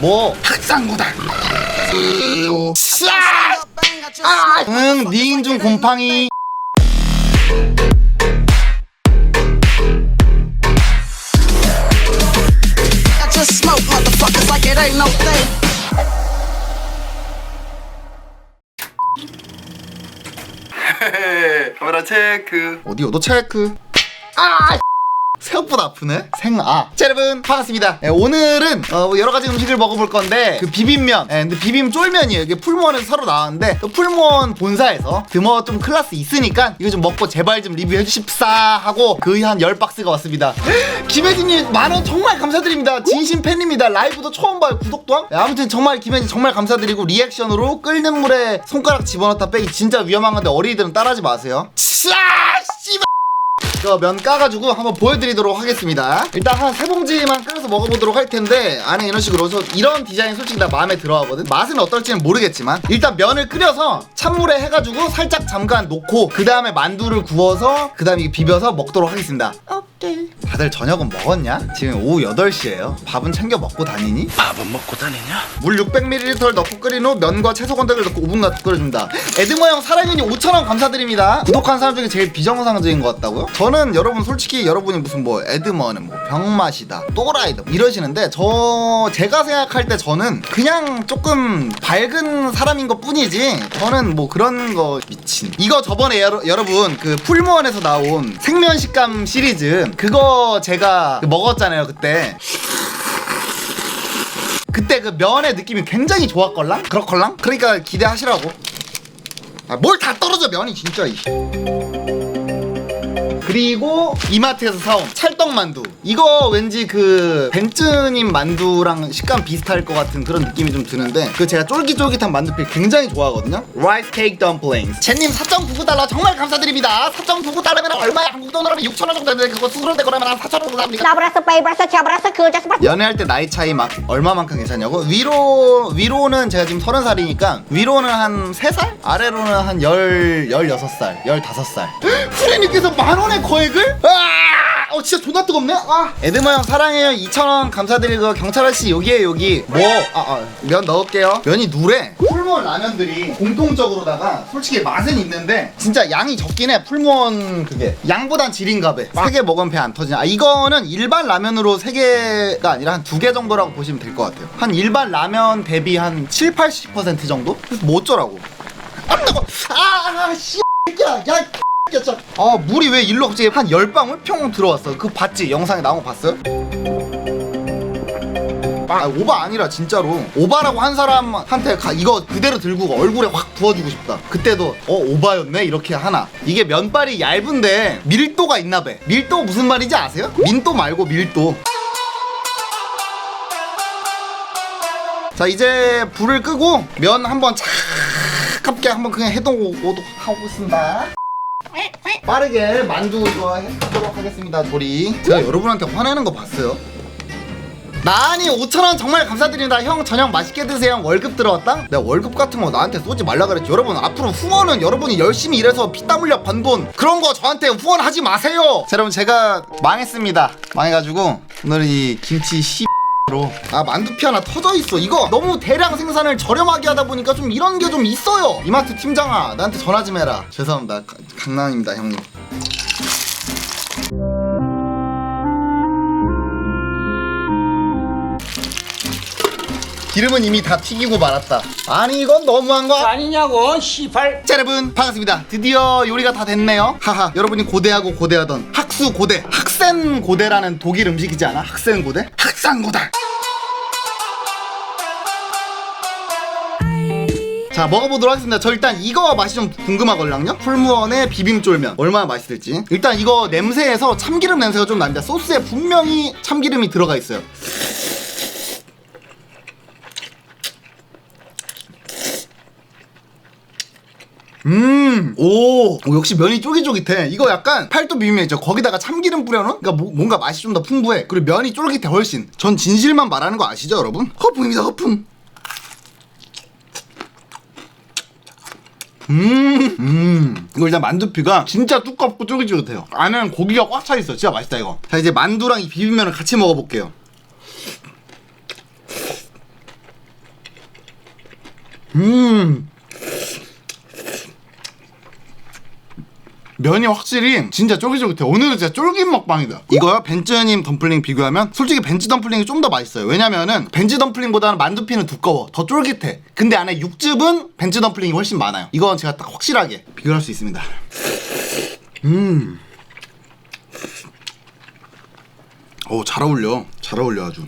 뭐 아, 응 니인중 곰팡이. 카메라 체크 어디요? 너 체크. 아! 생각보다 아프네. 생아. 자, 여러분 반갑습니다. 예, 오늘은 어, 여러 가지 음식을 먹어볼 건데 그 비빔면. 예, 근데 비빔 쫄면이에요. 이게 풀무원에서 새로 나왔는데 또 풀무원 본사에서 드머 좀 클래스 있으니까 이거 좀 먹고 제발 좀 리뷰해 주십사 하고 거의 한열 박스가 왔습니다. 김혜진님 만원 정말 감사드립니다. 진심 팬입니다. 라이브도 처음 봐요. 구독도 함. 예, 아무튼 정말 김혜진 정말 감사드리고 리액션으로 끓는 물에 손가락 집어넣다 빼기 진짜 위험한 건데 어린이들은 따라하지 마세요. 샤 씨발. 저면 까가지고 한번 보여드리도록 하겠습니다. 일단 한 세 봉지만 끓여서 먹어보도록 할 텐데 안에 이런 식으로 저 이런 디자인 솔직히 나 마음에 들어 하거든. 맛은 어떨지는 모르겠지만 일단 면을 끓여서 찬물에 해가지고 살짝 잠깐 놓고 그 다음에 만두를 구워서 그 다음에 비벼서 먹도록 하겠습니다. 다들 저녁은 먹었냐? 지금 오후 8시에요. 밥은 챙겨 먹고 다니니? 밥은 먹고 다니냐? 물 600ml 넣고 끓인 후 면과 채소 건더기를 넣고 5분간 끓여줍니다. 에드모 형 사랑연이 5,000원 감사드립니다. 구독한 사람 중에 제일 비정상적인 것 같다고요? 저는 여러분 솔직히 여러분이 무슨 뭐 에드머는 뭐 병맛이다, 또라이다 뭐 이러시는데 저 제가 생각할 때 저는 그냥 조금 밝은 사람인 것 뿐이지 저는 뭐 그런 거 미친. 이거 저번에 여러, 여러분 그 풀무원에서 나온 생면 식감 시리즈 그거 제가 먹었잖아요 그때. 그때 그 면의 느낌이 굉장히 좋았걸랑? 그렇걸랑? 그러니까 기대하시라고. 아, 뭘 다 떨어져 면이 진짜. 이. 그리고 이마트에서 사온 찰떡 만두. 이거 왠지 그 벤츠님 만두랑 식감 비슷할 것 같은 그런 느낌이 좀 드는데 그 제가 쫄깃쫄깃한 만두필 굉장히 좋아하거든요. 라이스 케이크 덤플링스. 젠님 4.99달러 정말 감사드립니다. 4.99달러면 얼마야? 한국 돈으로 하면 6,000원 정도 되는데 그거 수수료 그러면 한 4,000원 정도 abraço, que eu já se 연애할 때 나이 차이 막 얼마만큼 괜찮냐고? 위로 위로는 제가 지금 서른 살이니까 위로는 한세 살? 아래로는 한열 열여섯 살, 열다섯 살. 후레님께서 만원 의 거액을? 아! 어 진짜 존나 뜨겁네. 아. 에드머 형 사랑해요. 2천 원 감사드리고 경찰 아저씨 여기에 여기 뭐? 아, 아, 면 넣을게요. 면이 누래. 풀무원 라면들이 공통적으로다가 솔직히 맛은 있는데 진짜 양이 적긴 해. 풀무원 그게 양보단 질인가 봐. 세개 먹으면 배 안 터지냐. 아 이거는 일반 라면으로 세 개가 아니라 한 두 개 정도라고 보시면 될 것 같아요. 한 일반 라면 대비 한 7, 80% 정도? 그래서 뭐 어쩌라고. 아 뜨거. 아, 아 씨. 야, 야. 야, 진짜. 아 물이 왜 일로 갑자기 한 열 방울 평 들어왔어. 그 봤지? 영상에 나온 거 봤어요? 아 오바 아니라 진짜로 오바라고 한 사람한테 가, 이거 그대로 들고 얼굴에 확 부어주고 싶다 그때도 어 오바였네 이렇게 하나 이게 면발이 얇은데 밀도가 있나 봐 밀도 무슨 말인지 아세요? 민도 말고 밀도 자 이제 불을 끄고 면 한번 차갑게 한번 그냥 해동오도 하고 있습니다 빠르게 만두 이거 해보도록 하겠습니다 조리. 제가 여러분한테 화내는 거 봤어요? 나니 5천원 정말 감사드립니다. 형 저녁 맛있게 드세요. 형 월급 들어왔다? 내가 월급 같은 거 나한테 쏘지 말라 그랬지. 여러분 앞으로 후원은 여러분이 열심히 일해서 피땀 흘려 번 돈. 그런 거 저한테 후원하지 마세요. 자 여러분 제가 망했습니다. 망해가지고 오늘 이 김치 씨 로. 아 만두피 하나 터져 있어. 이거 너무 대량 생산을 저렴하게 하다 보니까 좀 이런 게 좀 있어요. 이마트 팀장아 나한테 전화 좀 해라. 죄송합니다. 가- 강남입니다 형님. 기름은 이미 다 튀기고 말았다. 아니 이건 너무한 거 아니냐고 시발. 자 여러분 반갑습니다. 드디어 요리가 다 됐네요. 하하 여러분이 고대하고 고대하던 학수 고대 학센 고대라는 독일 음식이지 않아? 학센 고대? 학산 고대 자 먹어보도록 하겠습니다 저 일단 이거 맛이 좀 궁금하걸랑요 풀무원의 비빔쫄면 얼마나 맛있을지 일단 이거 냄새에서 참기름 냄새가 좀 납니다 소스에 분명히 참기름이 들어가 있어요 음, 오, 오, 역시 면이 쫄깃쫄깃해. 이거 약간 팔도 비빔면이죠. 거기다가 참기름 뿌려놓은? 그러니까 뭐- 뭔가 맛이 좀 더 풍부해. 그리고 면이 쫄깃해 훨씬. 전 진실만 말하는 거 아시죠, 여러분? 허풍입니다, 허풍. 음, 음. 이거 일단 만두피가 진짜 두껍고 쫄깃쫄깃해요. 안에는 고기가 꽉 차 있어. 진짜 맛있다 이거. 자 이제 만두랑 이 비빔면을 같이 먹어볼게요. 음. 면이 확실히 진짜 쫄깃쫄깃해. 오늘은 진짜 쫄깃 먹방이다. 이거요 벤츠님 덤플링 비교하면 솔직히 벤츠 덤플링이 좀 더 맛있어요. 왜냐면은 벤츠 덤플링보다는 만두피는 두꺼워. 더 쫄깃해. 근데 안에 육즙은 벤츠 덤플링이 훨씬 많아요. 이건 제가 딱 확실하게 비교할 수 있습니다. 음. 오, 잘 어울려. 잘 어울려 아주.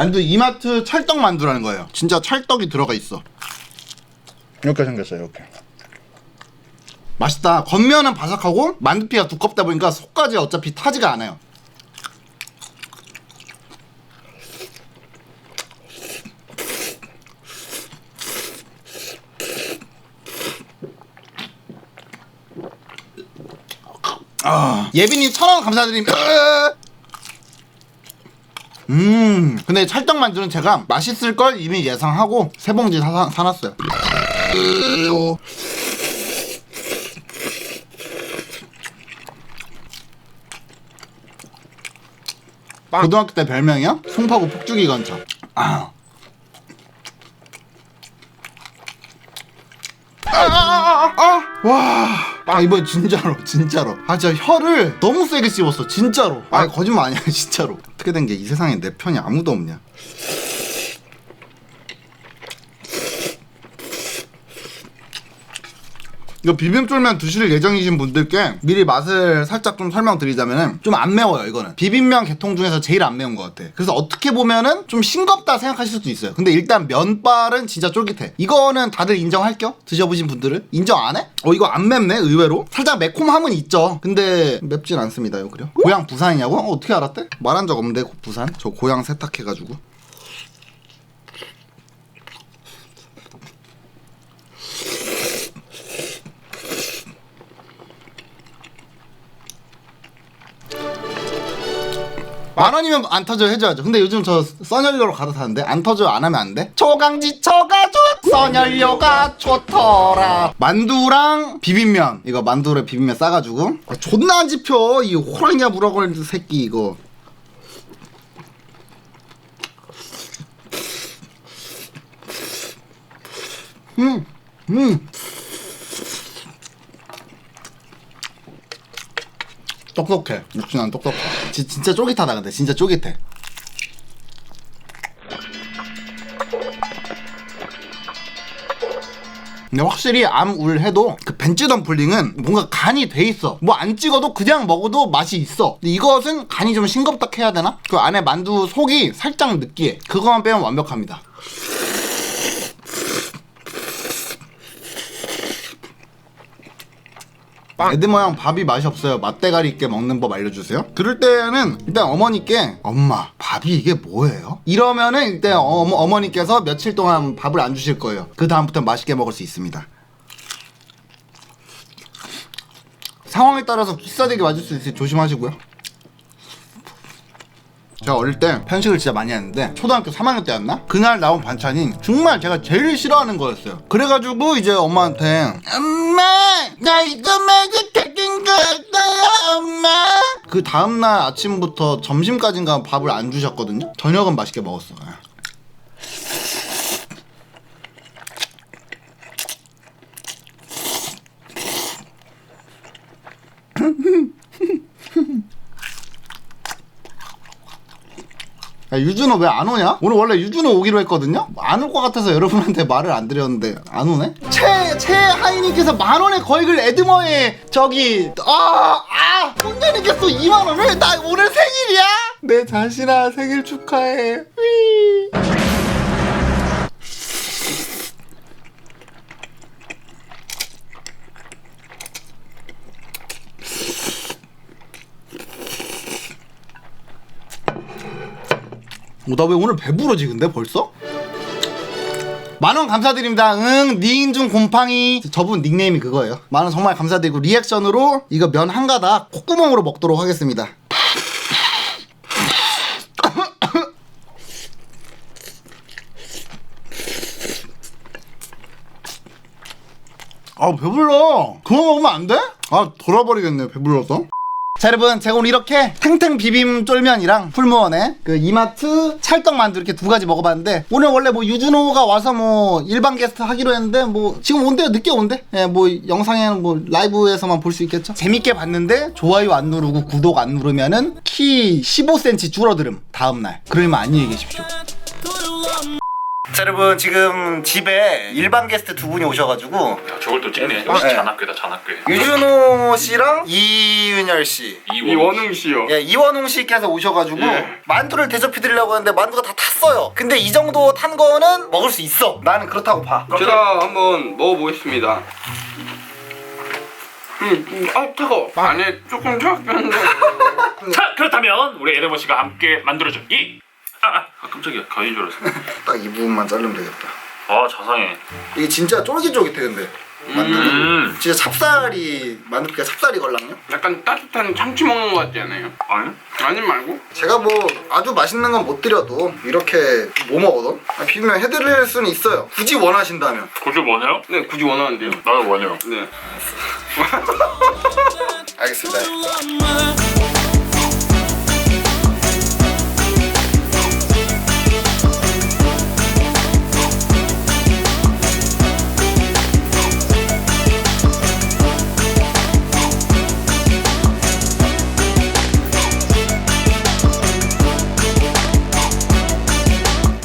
만두 이마트 찰떡 만두라는 거예요. 진짜 찰떡이 들어가 있어. 이렇게 생겼어요. 이렇게. 맛있다. 겉면은 바삭하고 만두피가 두껍다 보니까 속까지 어차피 타지가 않아요. 아, 예빈님 천원 감사드립니다. 음, 근데 찰떡 만두는 제가 맛있을 걸 이미 예상하고 세 봉지 사, 사놨어요. 고등학교 때 별명이요? 송파구 폭죽이 건차. 아. 아, 아, 아, 아, 와. 아, 이번 진짜로, 진짜로. 아, 진짜 혀를 너무 세게 씹었어, 진짜로. 아, 거짓말 아니야, 진짜로. 어떻게 된 게 이 세상에 내 편이 아무도 없냐. 이거 비빔쫄면 드실 예정이신 분들께 미리 맛을 살짝 좀 설명드리자면은 좀 안 매워요 이거는 비빔면 계통 중에서 제일 안 매운 것 같아 그래서 어떻게 보면은 좀 싱겁다 생각하실 수도 있어요 근데 일단 면발은 진짜 쫄깃해 이거는 다들 인정할겨? 드셔보신 분들은? 인정 안 해? 어 이거 안 맵네 의외로 살짝 매콤함은 있죠 근데 맵진 않습니다 요 그래요? 고향 부산이냐고? 어, 어떻게 알았대? 말한 적 없는데 고- 부산? 저 고향 세탁해가지고 만 원이면 안 터져 해줘야죠. 근데 요즘 저 써연료로 갈아타는데 안 터져 안 하면 안 돼? 초강지처가 좋 써연료가 좋더라. 만두랑 비빔면 이거 만두에 비빔면 싸가지고 아, 존나 안 집혀 이 호랑이야 물어버리는 새끼 이거. 음, 음. 똑똑해. 난 똑똑해. 지, 진짜 쫄깃하다 근데 진짜 쫄깃해. 근데 확실히 암울 해도 그 벤츠 덤플링은 뭔가 간이 돼 있어. 뭐 안 찍어도 그냥 먹어도 맛이 있어. 근데 이것은 간이 좀 싱겁다 해야 되나? 그 안에 만두 속이 살짝 느끼해. 그거만 빼면 완벽합니다. 애들 모양 밥이 맛이 없어요. 맛대가리 있게 먹는 법 알려주세요. 그럴 때는 일단 어머니께 엄마 밥이 이게 뭐예요? 이러면은 일단 어머, 어머니께서 며칠 동안 밥을 안 주실 거예요. 그 다음부터 맛있게 먹을 수 있습니다. 상황에 따라서 기싸대기 맞을 수 있으니 조심하시고요. 제가 어릴 때 편식을 진짜 많이 했는데 초등학교 3학년 때였나? 그날 나온 반찬이 정말 제가 제일 싫어하는 거였어요. 그래가지고 이제 엄마한테 엄마 나 이거 먹을 택인 거였어요 엄마 그 다음날 아침부터 점심까지인가 밥을 안 주셨거든요. 저녁은 맛있게 먹었어. 요 야, 유준호 왜 안 오냐? 오늘 원래 유준호 오기로 했거든요? 안 올 것 같아서 여러분한테 말을 안 드렸는데 안 오네? 최, 최하이님께서 만 원의 거액을 에드머에 저기 아, 아, 못 내니겠어 2만 원을? 나 오늘 생일이야? 내 자신아 생일 축하해 휘. 뭐, 어, 나왜 오늘 배부러지 근데 벌써? 만원 감사드립니다. 응, 니인중 곰팡이. 저분 닉네임이 그거예요. 만원 정말 감사드리고 리액션으로 이거 면 한 가닥 콧구멍으로 먹도록 하겠습니다. 아 배불러. 그거 먹으면 안 돼? 아 돌아버리겠네 배불러서. 자 여러분 제가 오늘 이렇게 탱탱 비빔 쫄면이랑 풀무원의 그 이마트 찰떡 만두 이렇게 두 가지 먹어봤는데 오늘 원래 뭐 유준호가 와서 뭐 일반 게스트 하기로 했는데 뭐 지금 온대요? 늦게 온대? 예, 뭐 영상에는 뭐 라이브에서만 볼 수 있겠죠? 재밌게 봤는데 좋아요 안 누르고 구독 안 누르면은 키 15cm 줄어들음 다음날. 그러면 안녕히 계십시오 자 여러분 지금 집에 일반 게스트 두 분이 오셔가지고 저걸 또 찍네. 아, 네. 잔악괴다 잔악괴. 유준호 씨랑 이윤열 씨 이원웅 씨요. 예, 이원웅 씨께서 오셔가지고 예. 만두를 대접해드리려고 했는데 만두가 다 탔어요. 근데 이 정도 탄 거는 먹을 수 있어. 나는 그렇다고 봐. 제가 한번 먹어보겠습니다. 음, 음, 아 차가. 안에 조금 차갑겠는데. 자 그렇다면 우리 에드머 씨가 함께 만들어준 이. 아, 아 깜짝이야 가위 줄 알았어. 딱 이 부분만 자르면 되겠다. 아 자상해. 이게 진짜 쫄깃쫄깃해 근데 만두는 음. 진짜 찹쌀이 만두피가 찹쌀이 걸랑요? 약간 따뜻한 참치 먹는 거 같지 않아요? 아니? 아니 말고? 제가 뭐 아주 맛있는 건 못 드려도 이렇게 뭐 먹어도 아, 비빔면 해드릴 수는 있어요. 굳이 원하신다면. 고주 원해요? 네 굳이 원하는데요. 나도 원해요. 네. 알겠습니다.